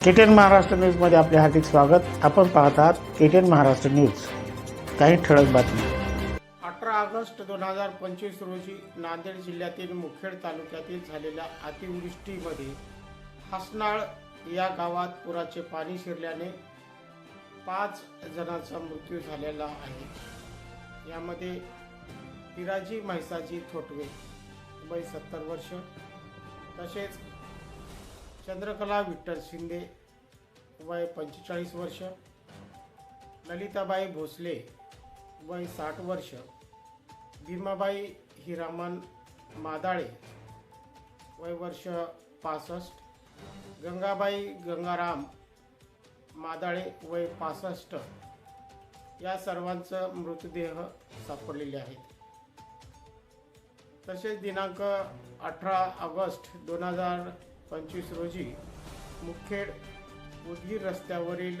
केटेन महाराष्ट्र न्यूजमध्ये आपले हार्दिक स्वागत. आपण पाहत आहात केटीएन महाराष्ट्र न्यूज. काही ठळक बातमी अठरा ऑगस्ट दोन हजार पंचवीस रोजी नांदेड जिल्ह्यातील मुखेड तालुक्यातील झालेल्या अतिवृष्टीमध्ये हसनाळ या गावात पुराचे पाणी शिरल्याने पाच जणांचा मृत्यू झालेला आहे. यामध्ये पिराजी म्हैसाजी थोटवे वय सत्तर वर्ष तसेच चंद्रकला विठ्ठल शिंदे वय पंचेचाळीस वर्ष ललिताबाई भोसले वय साठ वर्ष भीमाबाई हिरामन मादाळे वय वर्ष पासष्ट गंगाबाई गंगाराम मादाळे वय पासष्ट. या सर्वांचं मृतदेह सापडलेले आहेत. तसेच दिनांक अठरा ऑगस्ट दोन हजार पंचवीस रोजी मुखेड उदगीर रस्त्यावरील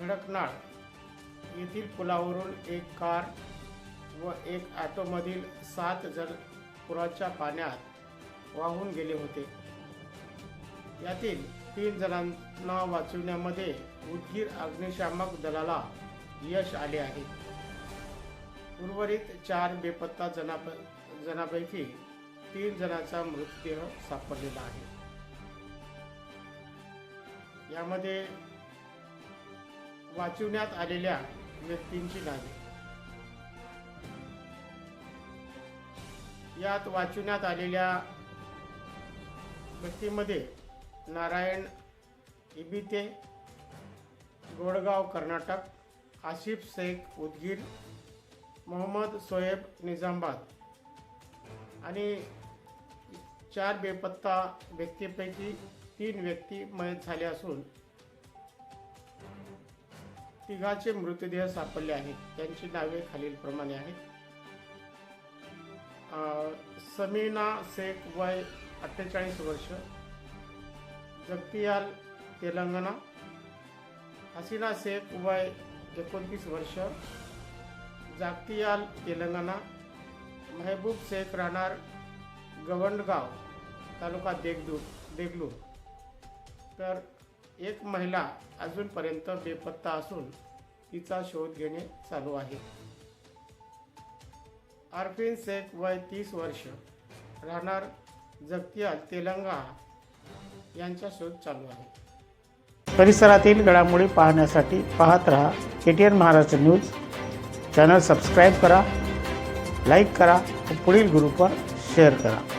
घडकनाळ येथील पुलावरून एक कार व एक ॲटोमधील सात जण पुराच्या पाण्यात वाहून गेले होते. यातील तीन जणांना वाचवण्यामध्ये उदगीर अग्निशामक दलाला यश आले आहे. उर्वरित चार बेपत्ता जना जणांपैकी तीन जणांचा मृतदेह सापडलेला आहे. यामध्ये वाचवण्यात आलेल्या व्यक्तींची नावे. यात वाचवण्यात आलेल्या व्यक्तीमध्ये नारायण इबिते गोडगाव कर्नाटक आसिफ शेख उदगीर मोहम्मद सोएब निजामाबाद आणि चार बेपत्ता व्यक्तीपैकी तीन व्यक्ती मयत झाले असून तिघाचे मृतदेह सापडले आहेत. त्यांची नावे खालीलप्रमाणे आहेत. समीना शेख वय अठ्ठेचाळीस वर्ष जगतियाल तेलंगणा हसीना शेख वय एकोणतीस वर्ष जागतियाल तेलंगणा महबूब शेख राहणार गवंडगाव तालुका देगदू देगलूर. तर एक महिला अजूनपर्यंत बेपत्ता असून तिचा शोध घेणे चालू आहे. आरफिन शेख वय तीस वर्ष. राहणार जगतियाल तेलंगणा. यांचा शोध चालू आहे. परिसरातील घडामोडी पाहण्यासाठी पाहत रहा K Maharashtra news. Channel subscribe करा लाईक करा व पुढील ग्रुपवर शेअर करा